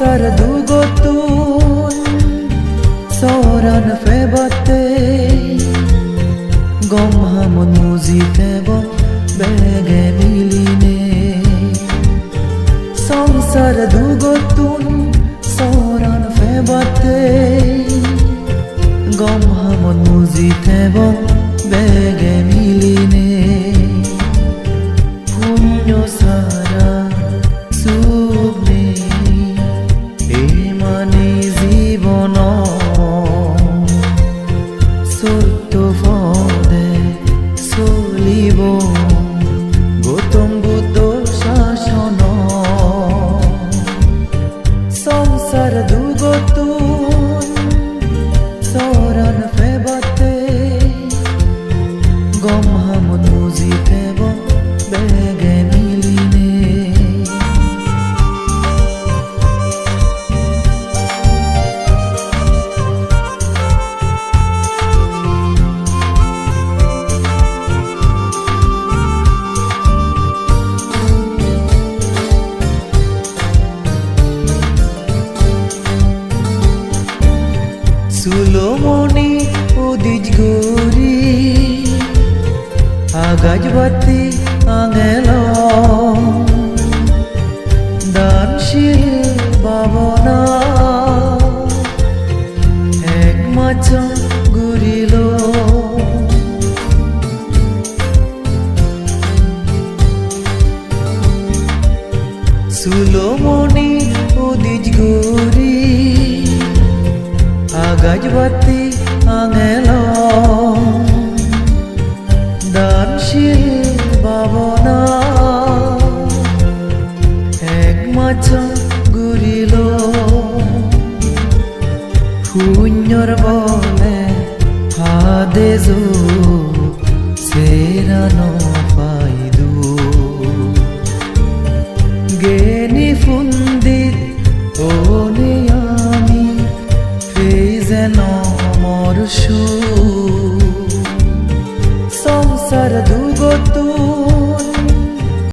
সংসার দুগতুন সরান ফেবাতে, গম হামন মুজিতে বম বেগে মিলিনে। সংসার দুগতুন সরান ফেবাতে, গম হামন সত্য পদে চলিব। গৌতম বুদ্ধ শাসন। সংসার সুলোমনি উদিজ গুরি আগাজবাতি আঙেল। দানশীল বাবনা এক মাছ গুরিল। সুলোমনি উদিজ গুরি আগাজবাতি আঙেল দানশীল বাবনা এক মাছ গুৰিল শূন্যর বলে হাদে